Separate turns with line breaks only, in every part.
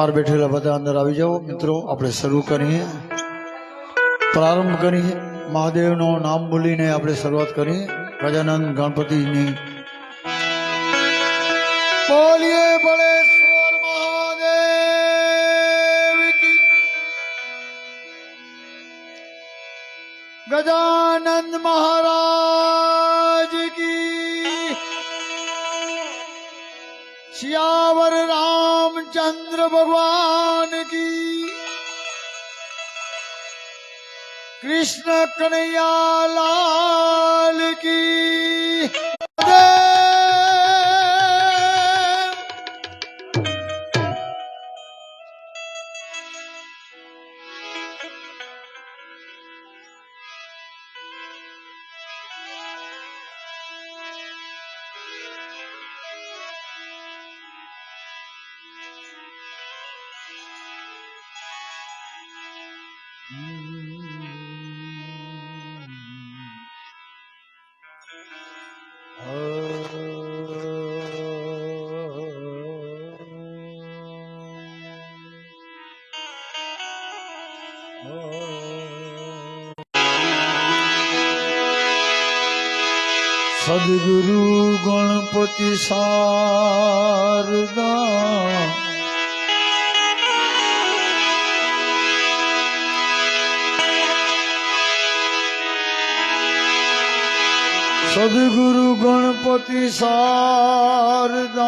બહાર બેઠેલા બધા અંદર આવી જાઓ. મિત્રો, આપણે શરૂ કરીએ. પ્રારંભ કરીએ. મહાદેવનું નામ બોલીને આપણે શરૂઆત કરીએ. ગજાનંદ ગણપતિની. બોલીએ બળે ગજાનંદ મહારાજ. કૃષ્ણ ભગવાન કી. કૃષ્ણ કનૈયા લાલ કી. સદગુરુ ગણપતિ શારદા સદગુરુ ગણપતિ શારદા.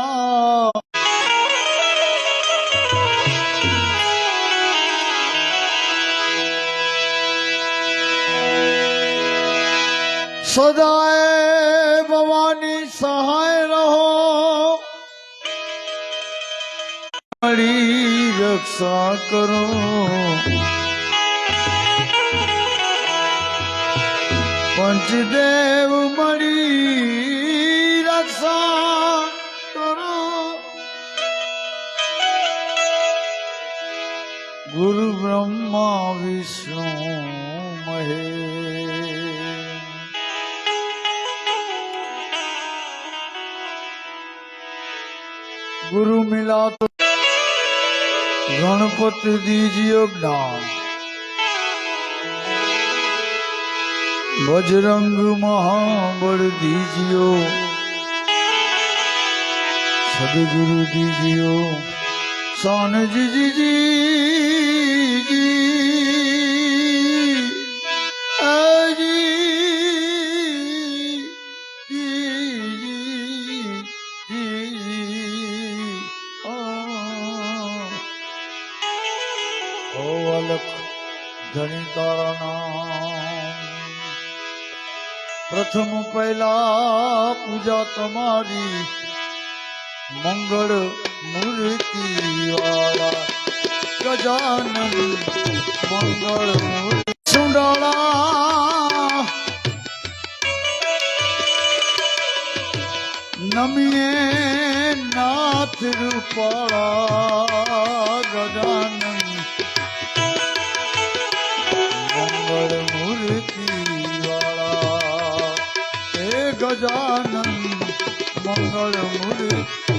સદાય ભવાની સહાય રહો. રક્ષા કરો. પંચદેવ મળી રક્ષા કરો. ગુરુ બ્રહ્મા વિષ્ણુ મહે ગુરુ મિલા તો ગણપતિ દીજીયો જ્ઞાન. બજરંગ મહાબળ દીજિયો સદગુરુ દીજિયો સાનજીજી ધણી તારા નામ પ્રથમ પહેલા પૂજા તમારી મંગળ મૂર્તિ વાળા ગજાનન મંગળ મૂર્તિ. સુંડાળા નમીએ નાથ રૂપાળા ગજાનન મંગળ હે ગજાનન મંગળ મૂર્તિ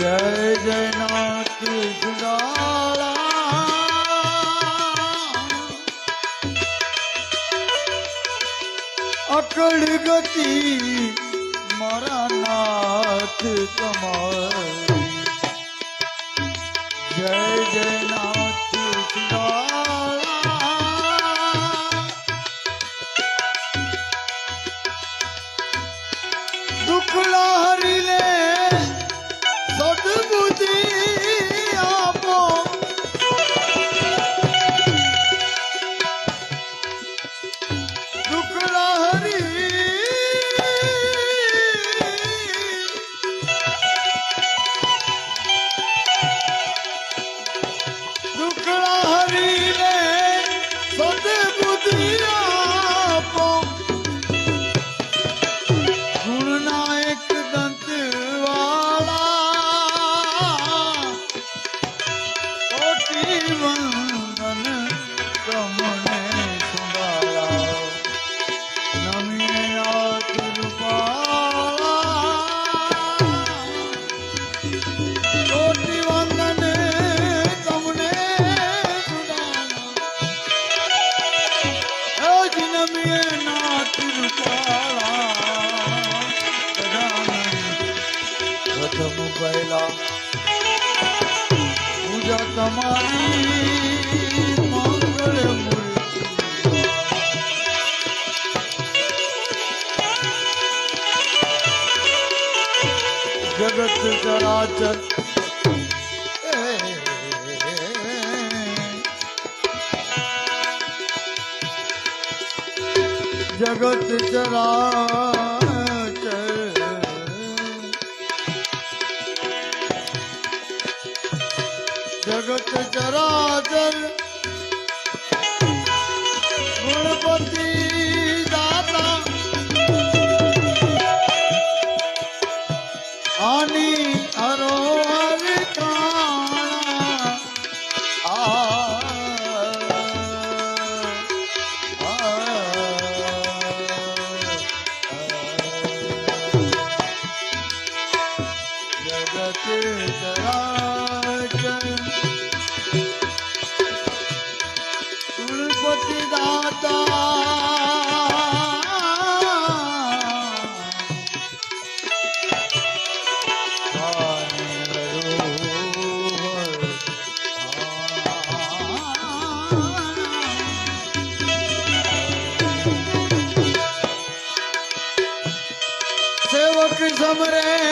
જય જયનાથ કૃષ્ણ અકળ ગતિ મારા નાથ તમારી. જય જયનાથ કૃષ્ણ પહેલા પૂજા તમારી મંગળ જગત ચરાચર જગત ચરા જગત ચરાચર. રામ રે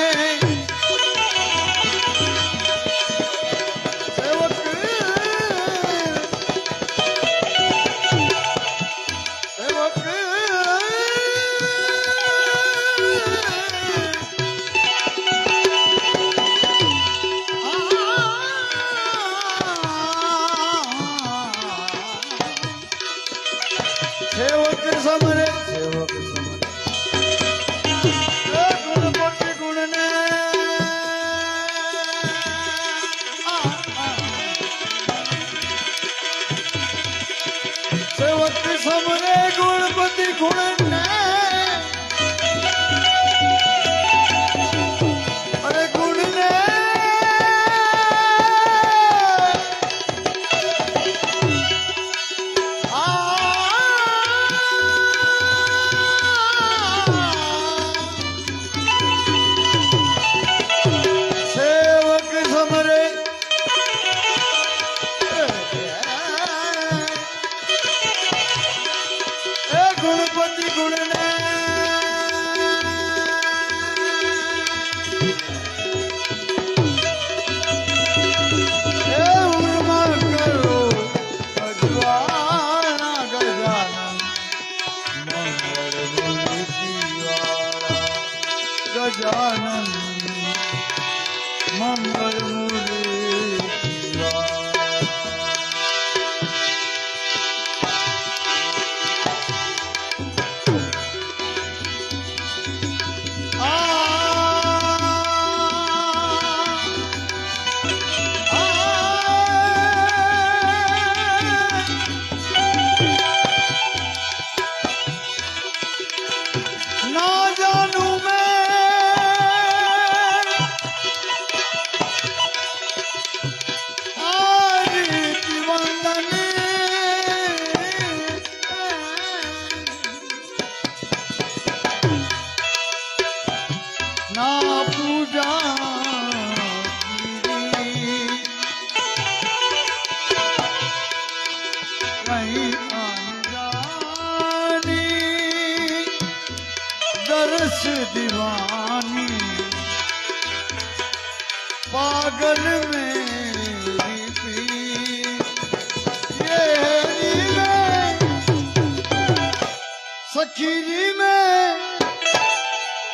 સખીરી મેં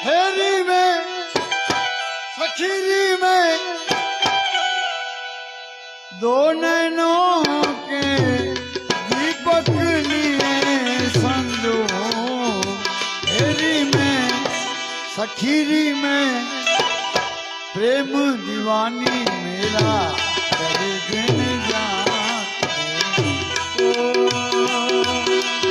હેરી મેં સખીરી મેં દોનનો કે દીપકની સંદો હેરી મેં સખીરી મેં પ્રેમ દીવાની મેરા કરે જન જા Oh